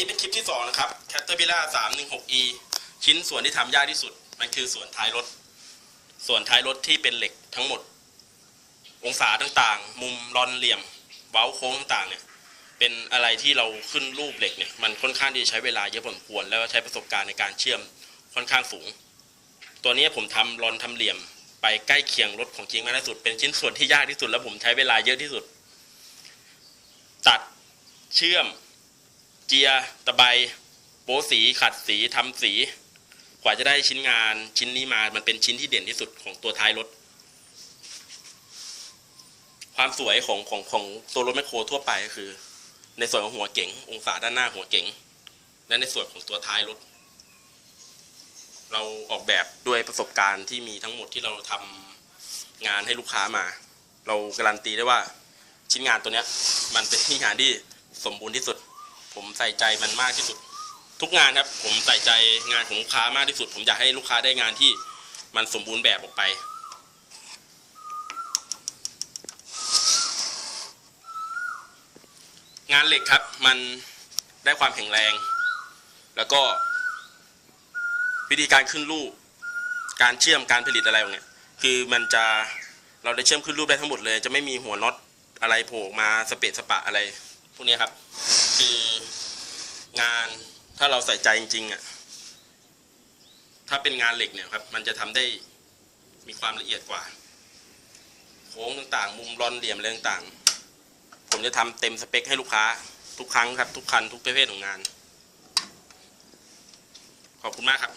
นี้เป็นคลิปที่สองนะครับ Caterpillar 316e ชิ้นส่วนที่ทำยากที่สุด มันคือส่วนท้ายรถ ส่วนท้ายรถที่เป็นเหล็กทั้งหมด องศาต่างๆ มุมรอนเหลี่ยม เว้าโค้งต่างๆเนี่ยเป็นอะไรที่เราขึ้นรูปเหล็กเนี่ยมันค่อนข้างที่จะใช้เวลาเยอะพอสมควร แล้วใช้ประสบการณ์ในการเชื่อมค่อนข้างสูง ตัวนี้ผมทำรอนทำเหลี่ยมไปใกล้เคียงรถของจริงมากที่สุด เป็นชิ้นส่วนที่ยากที่สุด แล้วผมใช้เวลาเยอะที่สุด ตัดเชื่อม เจียตะไบโป๊สีขัดสีทำสี กว่าจะได้ชิ้นงานชิ้นนี้มามันเป็นชิ้นที่เด่นที่สุดของตัวท้ายรถ ความสวยของของของตัวรถแมคโครทั่วไปก็คือ ในส่วนของหัวเก๋งองศาด้านหน้าหัวเก๋งและในส่วนของตัวท้ายรถ เราออกแบบด้วยประสบการณ์ที่มีทั้งหมดที่เราทำงานให้ลูกค้ามา เราการันตีได้ว่าชิ้นงานตัวเนี้ย มันเป็นชิ้นงานที่สมบูรณ์ที่สุด ผมใส่ใจมันมากที่สุด ทุกงานครับ ผมใส่ใจงานของลูกค้ามากที่สุด ผมอยากให้ลูกค้าได้งานที่มันสมบูรณ์แบบออกไป งานเหล็กครับ มันได้ความแข็งแรง แล้วก็ วิธีการขึ้นรูป การเชื่อมการผลิตอะไรเนี้ยคือมันจะเราได้เชื่อมขึ้นรูปได้ทั้งหมดเลย จะไม่มีหัวน็อตอะไรโผล่มาสเปะสปะอะไร พวกนี้ครับ คือ ถ้าเราใส่ใจจริงๆอะถ้าเป็นงานเหล็กเนี่ยครับ มันจะทำได้มีความละเอียดกว่า โค้งต่างๆ มุมรอนเหลี่ยมอะไรต่างๆ ผมจะทำเต็มสเปคให้ลูกค้า ทุกครั้งครับ ทุกคันทุกประเภทของงาน ขอบคุณมากครับ